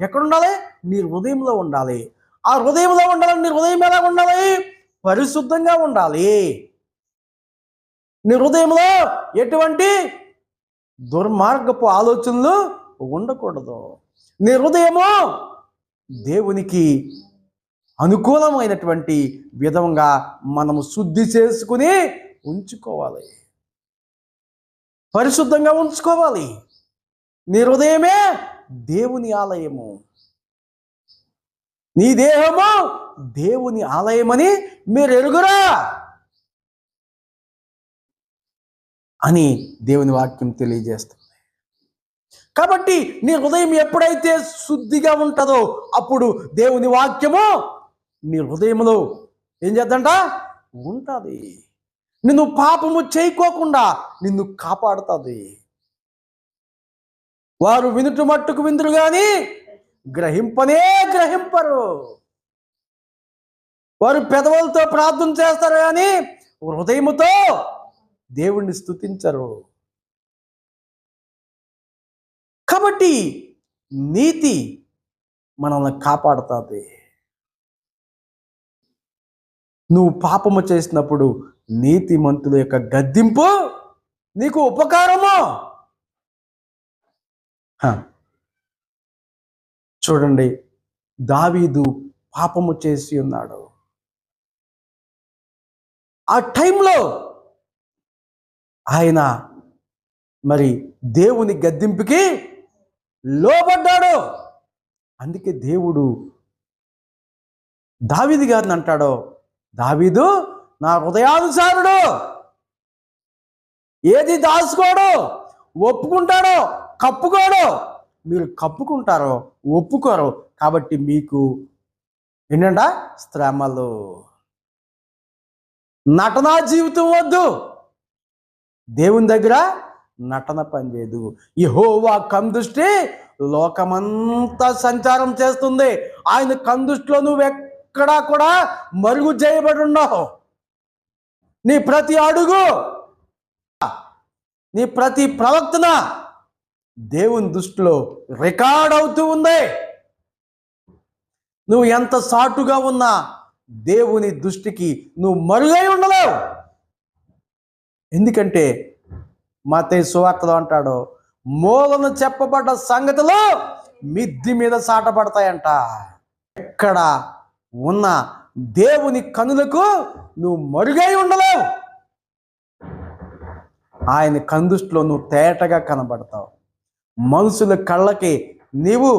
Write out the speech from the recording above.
ఎక్కడ ఉండాలి నీ హృదయంలో ఉండాలి. ఆ హృదయంలో ఉండాలని నీ హృదయం ఎలా ఉండాలి? పరిశుద్ధంగా ఉండాలి. నీ హృదయంలో ఎటువంటి దుర్మార్గపు ఆలోచనలు ఉండకూడదు. నీ హృదయము దేవునికి అనుకూలమైనటువంటి విధంగా మనము శుద్ధి చేసుకుని ఉంచుకోవాలి. పరిశుద్ధంగా ఉంచుకోవాలి. నీ హృదయమే దేవుని ఆలయము. నీ దేహము దేవుని ఆలయమని మీరు ఎరుగురా అని దేవుని వాక్యం తెలియజేస్తుంది. కాబట్టి నీ హృదయం ఎప్పుడైతే శుద్ధిగా ఉంటుందో అప్పుడు దేవుని వాక్యము నీ హృదయంలో ఏం చేద్దంట? ఉంటుంది. నిన్ను పాపము చేయకోకుండా నిన్ను కాపాడుతుంది. వారు వినుట మట్టుకు విందురు గాని గ్రహింపనే గ్రహింపరు. వారు పెదవులతో ప్రార్థన చేస్తారు కానీ హృదయముతో దేవుణ్ణి స్థుతించరు కాబట్టి నీతి మనల్ని కాపాడుతుంది. నువ్వు పాపము చేసినప్పుడు నీతిమంతుల యొక్క గద్దింపు నీకు ఉపకారము. చూడండి దావీదు పాపము చేసి ఉన్నాడు. ఆ టైంలో ఆయన మరి దేవుని గద్దింపుకి లోబడ్డాడు. అందుకే దేవుడు దావీదు గారిని అంటాడు దావీదు నా హృదయానుసారుడు ఏది దాచుకోడు ఒప్పుకుంటాడో కప్పుకోడు మీరు కప్పుకుంటారో ఒప్పుకోరు కాబట్టి మీకు ఏంటంట శ్రమలు. నటనా జీవితం వద్దు. దేవుని దగ్గర నటన పనిచేయదు యెహోవా కందుష్టి లోకమంతా సంచారం చేస్తుంది. ఆయన కందుష్టిలో నువ్వు ఎక్కడా కూడా మరుగు చేయబడి ఉన్నావు. నీ ప్రతి అడుగు నీ ప్రతి ప్రవర్తన దేవుని దృష్టిలో రికార్డ్ అవుతూ ఉంది. నువ్వు ఎంత సాటుగా ఉన్నా దేవుని దృష్టికి నువ్వు మరుగై ఉండలేవు. ఎందుకంటే మాతే సువార్తలో అంటాడు మూలను చెప్పబడ్డ సంగతులు మిద్ది మీద సాటపడతాయంట ఎక్కడ ఉన్న దేవుని కనులకు నువ్వు మరుగై ఉండలేవు. ఆయన కందుష్టిలో నువ్వు తేటగా కనబడతావు. మనుషుల కళ్ళకి నీవు